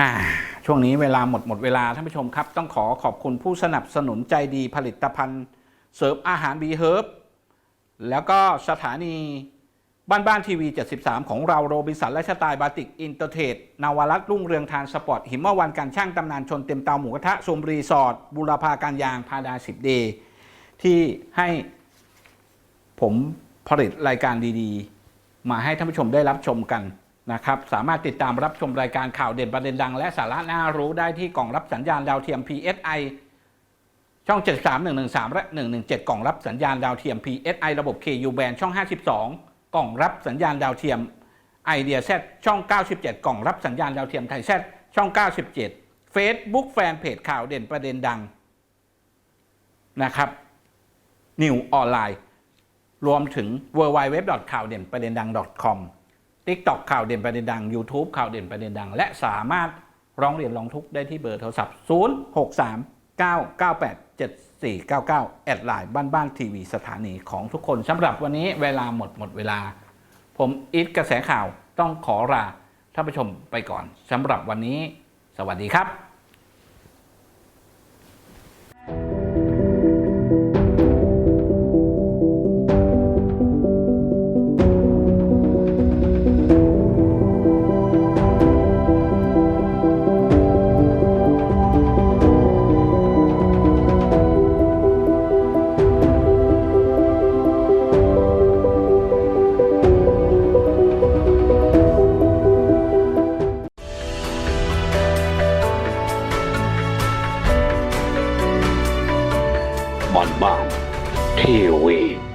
อ่าช่วงนี้เวลาหมดหมดเวลาท่านผู้ชมครับ ต้องขอขอบคุณผู้สนับสนุนใจดีผลิตภัณฑ์ เสริมอาหารบีเฮิร์บแล้วก็สถานีบ้านบ้านทีวี 73 ของเราโรบินสันและชตายบาติก อินเตอร์เทดนาวรัตรุ่งเรืองทานสปอร์ต หิมะวันการช่างตำนานชนเต็มเตาหมูกระทะซูมรีสอร์ทบุรพาการยางพาดาสิบเดที่ให้ผมผลิตรายการดีๆ มาให้ท่านผู้ชมได้รับชมกัน นะครับสามารถติดตามรับชมรายการข่าวเด่นประเด็นดัง และสาระน่ารู้ได้ที่กล่องรับสัญญาณดาวเทียม PSI ช่อง 73 113 และ 117 กล่องรับสัญญาณดาวเทียม PSI ระบบ KU band ช่อง 52 กล่องรับสัญญาณดาวเทียม i d e a Z ช่อง 97 กล่องรับสัญญาณดาวเทียมไทย Z ช่อง 97 Facebook แฟนเพจข่าวเด่นประเด็นดังนะครับนิวออนไลน์รวมถึง w w w ข่าวเด่นประเด็นดัง .com TikTok ข่าวเด่นประเด็นดัง YouTube ข่าวเด่นประเด็นดัง และสามารถร้องเรียนร้องทุกข์ได้ที่เบอร์โทรศัพท์ 063 998 7499 แอดไลน์บ้านบ้านทีวีสถานีของทุกคนสำหรับวันนี้เวลาหมดหมดเวลา ผมอิทกระแสข่าวต้องขอลาท่านผู้ชมไปก่อนสำหรับวันนี้ สวัสดีครับ บ้านบ้านทีวี